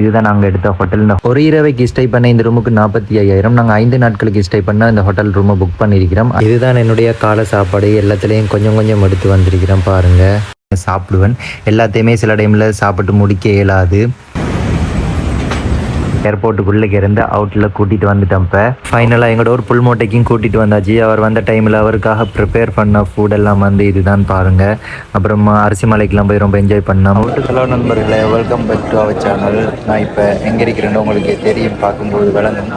இதுதான் நாங்கள் எடுத்த ஹோட்டல் ஒரு இரவைக்கு ஸ்டே பண்ண இந்த ரூமுக்கு நாற்பத்தி ஐயாயிரம். நாங்கள் ஐந்து நாட்களுக்கு ஸ்டே பண்ண இந்த ஹோட்டல் ரூமை புக் பண்ணியிருக்கிறோம் இதுதான் என்னுடைய காலை சாப்பாடு. எல்லாத்துலேயும் கொஞ்சம் கொஞ்சம் எடுத்து வந்திருக்கிறேன் பாருங்கள் சாப்பிடுவேன். எல்லாத்தையுமே சில டைமில் சாப்பிட்டு முடிக்க இயலாது. ஏர்போர்ட்டுக்குள்ளே இருந்து அவுட்டில் கூட்டிகிட்டு வந்துட்டோம் இப்போ. ஃபைனலாக எங்களோட ஒரு புல் மூட்டைக்கும் கூட்டிகிட்டு வந்தாச்சு. அவர் வந்த டைமில் அவருக்காக ப்ரிப்பேர் பண்ண ஃபுட் எல்லாம் வந்து இதுதான் பாருங்கள் அப்புறமா அரிசி மலைக்கெலாம் போய் ரொம்ப என்ஜாய் பண்ணோம். ஹலோ நண்பர்களே welcome back to our channel நான் இப்போ எங்கே இருக்கிறேன்னு உங்களுக்கு தெரியும் பார்க்கும்போது விளங்கும்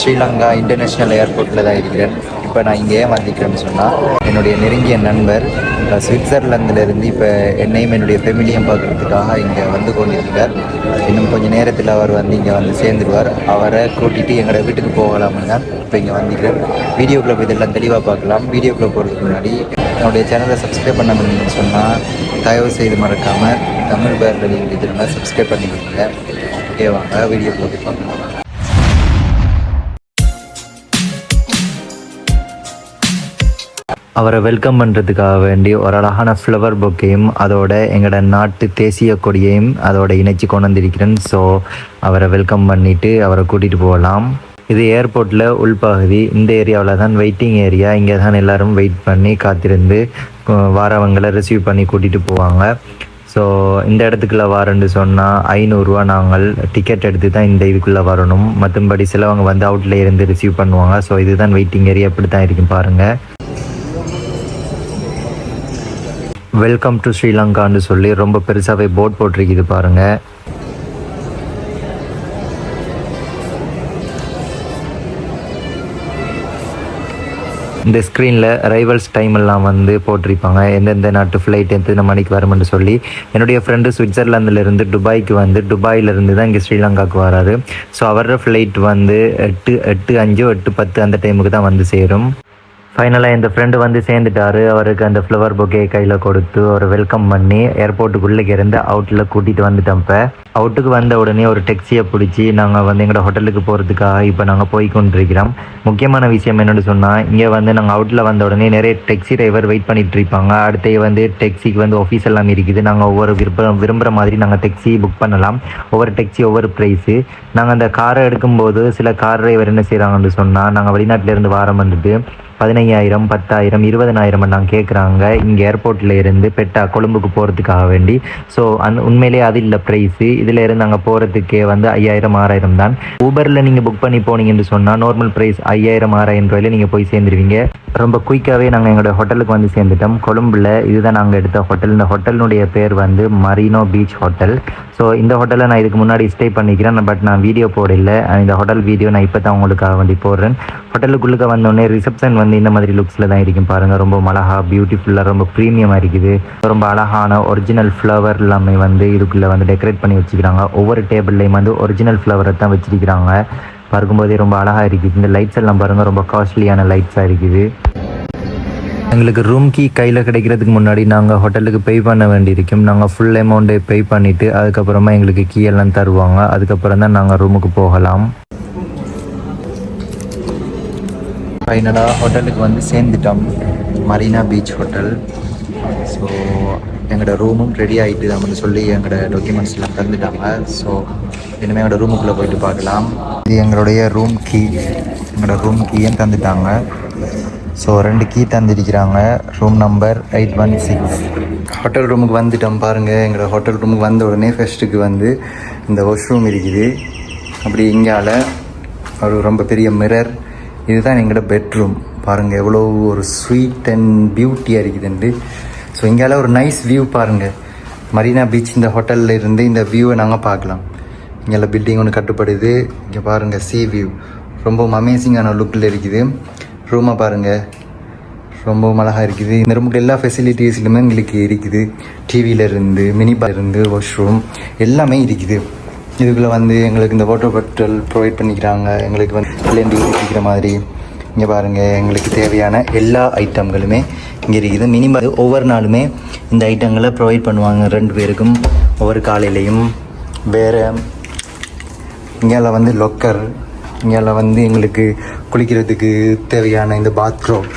ஸ்ரீலங்கா இன்டர்நேஷ்னல் ஏர்போர்ட்டில் தான் இருக்கிறேன். இப்போ நான் இங்கே ஏன் வந்திருக்கிறேன்னு சொன்னால் என்னுடைய நெருங்கிய நண்பர் சுவிட்சர்லாந்துலேருந்து இப்போ என்னையும் என்னுடைய ஃபெமிலியும் பார்க்குறதுக்காக இங்கே வந்து கொண்டிருக்கிறார். இன்னும் கொஞ்சம் நேரத்தில் அவர் வந்து இங்கே வந்து சேர்ந்துருவார். அவரை கூட்டிகிட்டு எங்களோட வீட்டுக்கு போகலாம்னு தான் இப்போ இங்கே வந்திருக்கிறேன் வீடியோ க்ளப் இதெல்லாம் தெளிவாக பார்க்கலாம். வீடியோ க்ளப் போகிறதுக்கு முன்னாடி என்னுடைய சேனலை சப்ஸ்கிரைப் பண்ண முடியும்னு சொன்னால் தயவு செய்து மறக்காமல் தமிழ் பேரில் நீங்கள் இதெல்லாம் சப்ஸ்கிரைப் பண்ணிக்கோங்க. ஓகே வாங்க வீடியோ போய் பார்க்கலாம். அவரை வெல்கம் பண்ணுறதுக்காக வேண்டி ஒரு அழகான ஃப்ளவர் பொக்கையும் அதோட எங்களோட நாட்டு தேசிய கொடியையும் அதோட இணைச்சி கொண்டு வந்திருக்கிறேன். ஸோ அவரை வெல்கம் பண்ணிவிட்டு அவரை கூட்டிகிட்டு போகலாம். இது ஏர்போர்ட்டில் உள்பகுதி. இந்த ஏரியாவில் தான் வெயிட்டிங் ஏரியா இங்கே தான் எல்லோரும் வெயிட் பண்ணி காத்திருந்து வாரவங்களை ரிசீவ் பண்ணி கூட்டிகிட்டு போவாங்க. ஸோ இந்த இடத்துக்குள்ளே வரேன்னு சொன்னால் ஐநூறுரூவா நாங்கள் டிக்கெட் எடுத்து தான் இந்த இதுக்குள்ளே வரணும். மற்றபடி சிலவங்க வந்து அவுட்டில் இருந்து ரிசீவ் பண்ணுவாங்க. ஸோ இதுதான் வெயிட்டிங் ஏரியா இப்படி தான் இருக்கும் பாருங்கள் வெல்கம் டு ஸ்ரீலங்கான்னு சொல்லி ரொம்ப பெருசாகவே போர்ட் போட்டிருக்குது பாருங்க. இந்த ஸ்க்ரீனில் ரைவல்ஸ் டைம் எல்லாம் வந்து போட்டிருப்பாங்க. எந்தெந்த நாட்டு ஃப்ளைட் எத்தனை மணிக்கு வரும்னு சொல்லி. என்னுடைய ஃப்ரெண்டு சுவிட்சர்லாந்துலேருந்து துபாய்க்கு வந்து துபாயிலேருந்து தான் இங்கே ஸ்ரீலங்காவுக்கு வராரு. ஸோ அவரோட ஃப்ளைட் வந்து எட்டு எட்டு அஞ்சு எட்டு பத்து அந்த டைமுக்கு தான் வந்து சேரும். ஃபைனலாக இந்த ஃப்ரெண்டு வந்து சேர்ந்துட்டாரு. அவருக்கு அந்த ஃப்ளவர் பொக்கே கையில் கொடுத்து ஒரு வெல்கம் பண்ணி ஏர்போர்ட்டுக்குள்ளே இருந்து அவுட்டில் கூட்டிகிட்டு வந்துட்டோம் இப்போ. அவுட்டுக்கு வந்த உடனே ஒரு டெக்ஸியை பிடிச்சி நாங்கள் வந்து எங்களோட ஹோட்டலுக்கு போகிறதுக்காக இப்போ நாங்கள் போய் கொண்டிருக்கிறோம் முக்கியமான விஷயம் என்னென்னு சொன்னால் இங்கே வந்து நாங்கள் அவுட்டில் வந்த உடனே நிறைய டெக்ஸி டிரைவர் வெயிட் பண்ணிகிட்டு இருப்பாங்க. அடுத்து வந்து டெக்ஸிக்கு வந்து ஆஃபீஸ் எல்லாம் இருக்குது. நாங்கள் ஒவ்வொரு விருப்ப விரும்புகிற மாதிரி நாங்கள் டெக்ஸி புக் பண்ணலாம். ஒவ்வொரு டெக்ஸி ஒவ்வொரு ப்ரைஸு நாங்கள் அந்த காரை எடுக்கும்போது சில கார் டிரைவர் என்ன செய்கிறாங்கன்னு சொன்னால் நாங்கள் வெளிநாட்டிலேருந்து வாரம் வந்துட்டு பதினையாயிரம் பத்தாயிரம் இருபதனாயிரம் நான் கேட்குறாங்க இங்கே ஏர்போர்ட்டில் இருந்து பெட்டா கொழும்புக்கு போகிறதுக்காக வேண்டி. ஸோ அந் உண்மையிலேயே அது இல்லை ப்ரைஸு இதில் இருந்து அங்கே போகிறதுக்கே வந்து ஐயாயிரம் ஆறாயிரம் தான். ஊபரில் நீங்கள் புக் பண்ணி போனீங்கன்னு சொன்னால் நார்மல் ப்ரைஸ் ஐயாயிரம் ஆறாயிரம் ரூபாயில நீங்கள் போய் சேர்ந்துருவீங்க. ரொம்ப குயிக்காகவே நாங்கள் எங்களோட ஹோட்டலுக்கு வந்து சேர்ந்துட்டோம். கொழும்பில் இதுதான் நாங்கள் எடுத்த ஹோட்டல் இந்த ஹோட்டலினுடைய பேர் வந்து மரீனோ பீச் ஹோட்டல் ஸோ இந்த ஹோட்டலில் நான் இதுக்கு முன்னாடி ஸ்டே பண்ணிக்கிறேன். பட் நான் வீடியோ போடல. இந்த ஹோட்டல் வீடியோ நான் இப்போ தான் உங்களுக்காக வேண்டி போடுறேன். ஹோட்டலுக்குள்ளே வந்தோடனே ரிசப்ஷன் வந்து இந்த மாதிரி லுக்ஸில் தான் இருக்கும் பாருங்கள் ரொம்ப அழகா பியூட்டிஃபுல்லாக ரொம்ப ப்ரீமியமாக இருக்குது. ரொம்ப அழகான ஒரிஜினல் ஃப்ளவர் எல்லாமே வந்து இதுக்குள்ளே வந்து டெக்கரேட் பண்ணி வச்சுக்கிறாங்க ஒவ்வொரு டேபிள்லையும் வந்து ஒரிஜினல் ஃப்ளவரை தான் வச்சிருக்கிறாங்க. பார்க்கும்போதே ரொம்ப அழகாக இருக்குது. இந்த லைட்ஸ் எல்லாம் பாருங்கள் ரொம்ப காஸ்ட்லியான லைட்ஸாக இருக்குது. எங்களுக்கு ரூம் கீ கையில் கிடைக்கிறதுக்கு முன்னாடி நாங்கள் ஹோட்டலுக்கு பே பண்ண வேண்டியிருக்கும். நாங்கள் ஃபுல் அமௌண்ட்டை பே பண்ணிவிட்டு அதுக்கப்புறமா எங்களுக்கு கீ எல்லாம் தருவாங்க. அதுக்கப்புறம் தான் நாங்கள் ரூமுக்கு போகலாம். ஃபைனலாக ஹோட்டலுக்கு வந்து சேர்ந்துட்டோம். மரீனா பீச் ஹோட்டல் ஸோ எங்களோட ரூமும் ரெடி ஆகிட்டு அப்படின்னு சொல்லி எங்களோட டாக்குமெண்ட்ஸ் எல்லாம் தந்துட்டாங்க. ஸோ இனிமேல் எங்களோட ரூமுக்குள்ளே போயிட்டு பார்க்கலாம். இது எங்களுடைய ரூம் கீ எங்களோட ரூம் கீயும் தந்துட்டாங்க. ஸோ ரெண்டு key தந்துருக்கிறாங்க. Room number eight one six hotel ரூமுக்கு வந்துட்டோம் பாருங்கள் எங்களோட ஹோட்டல் ரூமுக்கு வந்த உடனே ஃபஸ்ட்டுக்கு வந்து இந்த வாஷ்ரூம் இருக்குது. அப்படி இங்கால ஒரு ரொம்ப பெரிய மிரர் இதுதான் எங்களோட பெட்ரூம் பாருங்கள் எவ்வளோ ஒரு ஸ்வீட் அண்ட் பியூட்டியாக இருக்குதுண்டு ஸோ இங்கால ஒரு நைஸ் வியூ பாருங்கள் மரீனா பீச் இந்த ஹோட்டலில் இருந்து இந்த வியூவை நாங்கள் பார்க்கலாம். இங்கே பில்டிங் ஒன்று கட்டுப்படுது. இங்கே பாருங்கள் சி வியூ ரொம்ப அமேசிங்கான லுக்கில் இருக்குது. ரூமை பாருங்கள் ரொம்ப அழகாக இருக்குது. இந்த ரூமுக்கு எல்லா ஃபெசிலிட்டிஸ்லுமே எங்களுக்கு இருக்குது. டிவியில இருந்து மினி பார் இருந்து வாஷ்ரூம் எல்லாமே இருக்குது. இதுக்குள்ளே வந்து எங்களுக்கு இந்த வாட்டர் பாட்டில் ப்ரொவைட் பண்ணிக்கிறாங்க. எங்களுக்கு வந்து பிள்ளைண்டி ஊற்றிக்கிற மாதிரி. இங்கே பாருங்கள் எங்களுக்கு தேவையான எல்லா ஐட்டங்களுமே இங்கே இருக்குது. மினிமம் ஒவ்வொரு நாளுமே இந்த ஐட்டங்களை ப்ரொவைட் பண்ணுவாங்க. ரெண்டு பேருக்கும் ஒவ்வொரு காலையிலையும். வேறு இங்கேல வந்து லொக்கர் இங்கேல வந்து எங்களுக்கு குளிக்கிறதுக்கு தேவையான இந்த பாத்ரூம்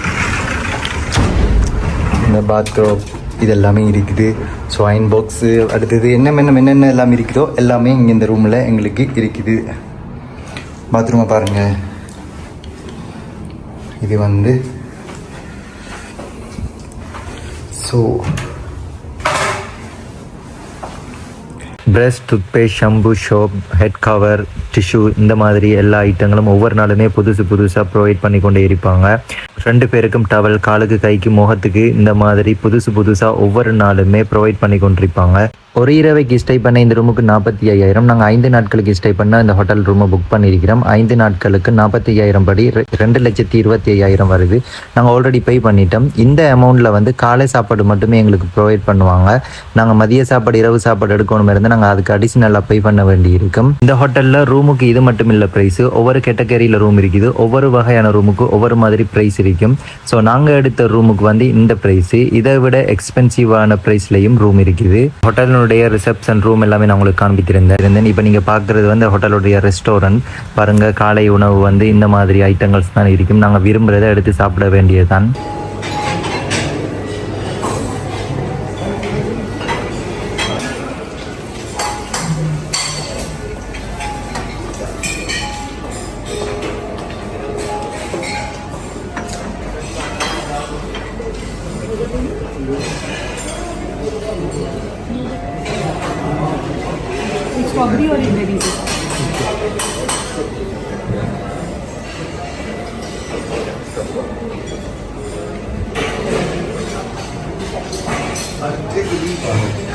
இந்த பாத்ரூம் இதெல்லாமே இருக்குது. ஸோ அயன் பாக்ஸு அடுத்தது என்ன என்ன என்னென்ன எல்லாமே இருக்குதோ எல்லாமே இங்கே இந்த ரூமில் எங்களுக்கு இருக்குது. பாத்ரூமை பாருங்கள் இது வந்து so brush toothpaste shampoo soap head cover tissue இந்த மாதிரி எல்லா ஐட்டங்களும் ஒவ்வொரு நாளுமே புதுசு புதுசாக ப்ரொவைட் பண்ணி கொண்டே இருப்பாங்க. ரெண்டு பேருக்கும் டவல் காலுக்கு கைக்கு முகத்துக்கு இந்த மாதிரி புதுசு புதுசாக ஒவ்வொரு நாளுமே ப்ரொவைட் பண்ணி கொண்டிருப்பாங்க. ஒரு இரவைக்கு ஸ்டே பண்ண இந்த ரூமுக்கு நாற்பத்தி ஐயாயிரம் நாங்கள் ஐந்து நாட்களுக்கு ஸ்டே பண்ண இந்த ஹோட்டல் ரூமை புக் பண்ணியிருக்கிறோம் ஐந்து நாட்களுக்கு நாற்பத்தி ஐயாயிரம் படி ரெ- ரெண்டு லட்சத்தி இருபத்தி ஐயாயிரம் வருது. நாங்கள் ஆல்ரெடி பே பண்ணிட்டோம். இந்த அமௌண்ட்டில் வந்து காலை சாப்பாடு மட்டுமே எங்களுக்கு ப்ரொவைட் பண்ணுவாங்க. நாங்கள் மதிய சாப்பாடு இரவு சாப்பாடு எடுக்கணும் இருந்தால் நாங்கள் அதுக்கு அடிஷ்னலாக பே பண்ண வேண்டி இருக்கும் இந்த ஹோட்டலில் ரூமுக்கு இது மட்டும் இல்லை ப்ரைஸு ஒவ்வொரு கேட்டகரியில் ரூம் இருக்குது. ஒவ்வொரு வகையான ரூமுக்கு ஒவ்வொரு மாதிரி ப்ரைஸ் இருக்கும். ஸோ நாங்கள் எடுத்த ரூமுக்கு வந்து இந்த ப்ரைஸு இதை விட எக்ஸ்பென்சிவான ப்ரைஸ்லையும் ரூம் இருக்குது. ஹோட்டலுடைய ரிசப்ஷன் ரூம் எல்லாமே நான் உங்களுக்கு காண்பித்திருந்தேன். இருந்தேன் இப்போ நீங்கள் பார்க்குறது வந்து ஹோட்டலுடைய ரெஸ்டாரண்ட் பாருங்கள் காலை உணவு வந்து இந்த மாதிரி ஐட்டங்கள்ஸ் தான் இருக்கும். நாங்கள் விரும்புகிறத எடுத்து சாப்பிட வேண்டியதுதான். bebida. Take a leaf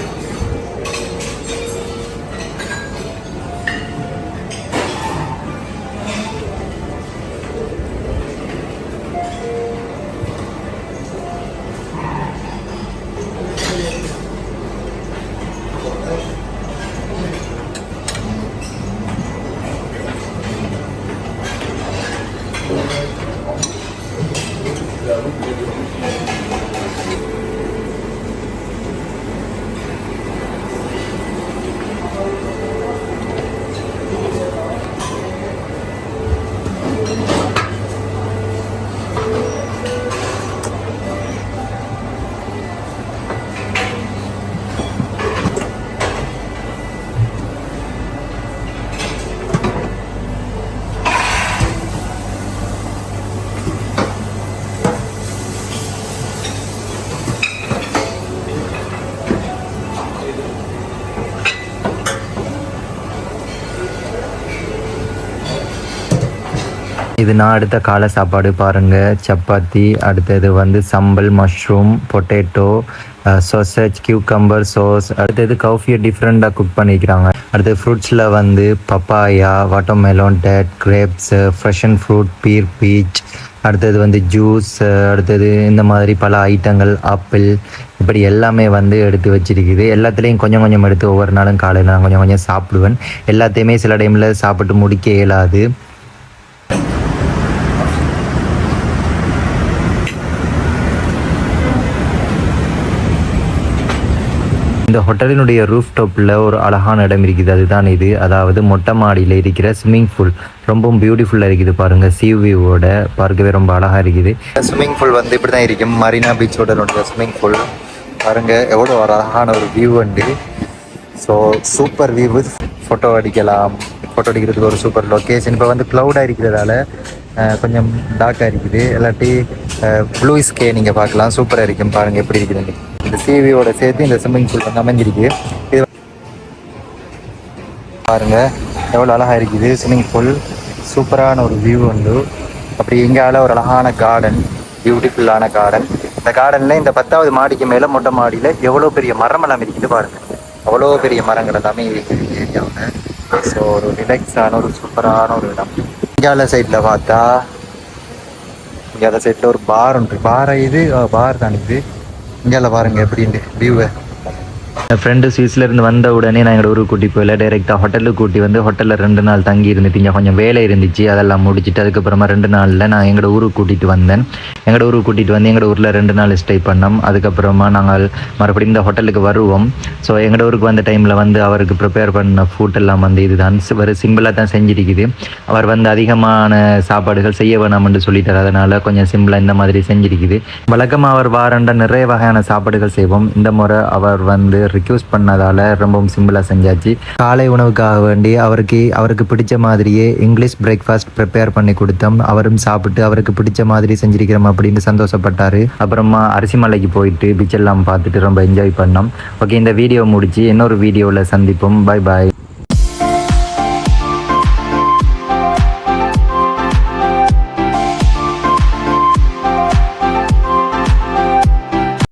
இது நான் அடுத்த காலை சாப்பாடு பாருங்கள் சப்பாத்தி அடுத்தது வந்து sambol mushroom potato sausage cucumber sauce அடுத்தது கவுஃபியை டிஃப்ரெண்ட்டாக குக் பண்ணிக்கிறாங்க. அடுத்தது ஃப்ரூட்ஸில் வந்து papaya watermelon date grapes fresh fruit pear peach அடுத்தது வந்து ஜூஸ் அடுத்தது இந்த மாதிரி பல ஐட்டங்கள் ஆப்பிள் இப்படி எல்லாமே வந்து எடுத்து வச்சிருக்குது. எல்லாத்துலேயும் கொஞ்சம் கொஞ்சம் எடுத்து ஒவ்வொரு நாளும் காலையில் நான் கொஞ்சம் கொஞ்சம் சாப்பிடுவேன். எல்லாத்தையுமே சில டைமில் சாப்பிட்டு முடிக்க இயலாது. இந்த ஹோட்டலினுடைய ரூஃப் டாப்பில் ஒரு அழகான இடம் இருக்குது. அதுதான் இது. அதாவது மொட்டை மாடியில் இருக்கிற ஸ்விம்மிங் பூல் ரொம்பவும் பியூட்டிஃபுல்லாக இருக்குது பாருங்கள் சீ வியூவோட பார்க்கவே ரொம்ப அழகாக இருக்குது. ஸ்விம்மிங் பூல் வந்து இப்படி தான் இருக்கும். மரீனா ஹோட்டலுடைய ஸ்விம்மிங் பூல் பாருங்கள் எவ்வளோ ஒரு அழகான ஒரு வியூ உண்டு. ஸோ சூப்பர் வியூ ஃபோட்டோ அடிக்கலாம். ஃபோட்டோ அடிக்கிறதுக்கு ஒரு சூப்பர் லொக்கேஷன் இப்போ வந்து க்ளவுடாக இருக்கிறதால கொஞ்சம் டார்க்காக இருக்குது. இல்லாட்டி ப்ளூ ஸ்கே நீங்கள் பார்க்கலாம். சூப்பராக இருக்கும். பாருங்கள் எப்படி இருக்குதுன்னு. இந்த சிவியோட சேர்த்து இந்த ஸ்விம்மிங் பூல் வந்து அமைஞ்சிருக்கு. இது பாருங்க எவ்வளோ அழகாக இருக்குது ஸ்விம்மிங் பூல் சூப்பரான ஒரு வியூ உண்டு. அப்படி இங்கால ஒரு அழகான கார்டன் பியூட்டிஃபுல்லான கார்டன் இந்த கார்டனில் இந்த பத்தாவது மாடிக்கு மேலே மொட்டை மாடியில் எவ்வளோ பெரிய மரம் எல்லாம் இருக்குது பாருங்க. அவ்வளோ பெரிய மரங்கள் எல்லாமே இருக்குது ஏரியாவில். ஸோ ஒரு ரிலாக்ஸான ஒரு சூப்பரான ஒரு இடம். இங்கால சைடில் பார்த்தா இங்கால சைடில் ஒரு பார் உண்டு. பார் இது? பார் தான் இது. இங்கே பாருங்க எப்படின்னு வியூவை என் ஃப்ரெண்டு சுவிஸ்லேருந்து வந்த உடனே நான் எங்களோட ஊருக்கு கூட்டி போயில டைரெக்டாக ஹோட்டலுக்கு கூட்டி வந்து ஹோட்டலில் ரெண்டு நாள் தங்கி இருந்துட்டு இங்கே கொஞ்சம் வேலை இருந்துச்சு. அதெல்லாம் முடிச்சிட்டு அதுக்கப்புறமா ரெண்டு நாளில் நான் எங்களோட ஊருக்கு கூட்டிகிட்டு வந்தேன். எங்களோட ஊருக்கு கூட்டிகிட்டு வந்து எங்களோட ஊரில் ரெண்டு நாள் ஸ்டே பண்ணோம். அதுக்கப்புறமா நாங்கள் மறுபடியும் இந்த ஹோட்டலுக்கு வருவோம். ஸோ எங்களோட ஊருக்கு வந்த டைமில் வந்து அவருக்கு ப்ரிப்பேர் பண்ண ஃபுட் எல்லாம் வந்து இதுதான். ஒரு சிம்பிளாக தான் செஞ்சிருக்குது. அவர் வந்து அதிகமான சாப்பாடுகள் செய்ய வேணாம்னு சொல்லிட்டார். அதனால் கொஞ்சம் சிம்பிளாக இந்த மாதிரி செஞ்சிருக்குது. வழக்கமாக அவர் வாரண்ட நிறைய வகையான சாப்பாடுகள் செய்வோம். இந்த முறை அவர் வந்து ரிக்வஸ்ட் பண்ணதால் ரொம்பவும் சிம்பிளாக செஞ்சாச்சு. காலை உணவுக்காக வேண்டி அவருக்கு அவருக்கு பிடிச்ச மாதிரியே இங்கிலீஷ் பிரேக்ஃபாஸ்ட் ப்ரிப்பேர் பண்ணி கொடுத்தோம். அவரும் சாப்பிட்டு அவருக்கு பிடிச்ச மாதிரி செஞ்சிருக்கிறோம் அப்படின்னு சந்தோஷப்பட்டார். அப்புறமா அரிசி மலைக்கு போயிட்டு பீச்செல்லாம் பார்த்துட்டு ரொம்ப என்ஜாய் பண்ணோம். ஓகே இந்த வீடியோ முடிச்சு இன்னொரு வீடியோவில் சந்திப்போம். Bye bye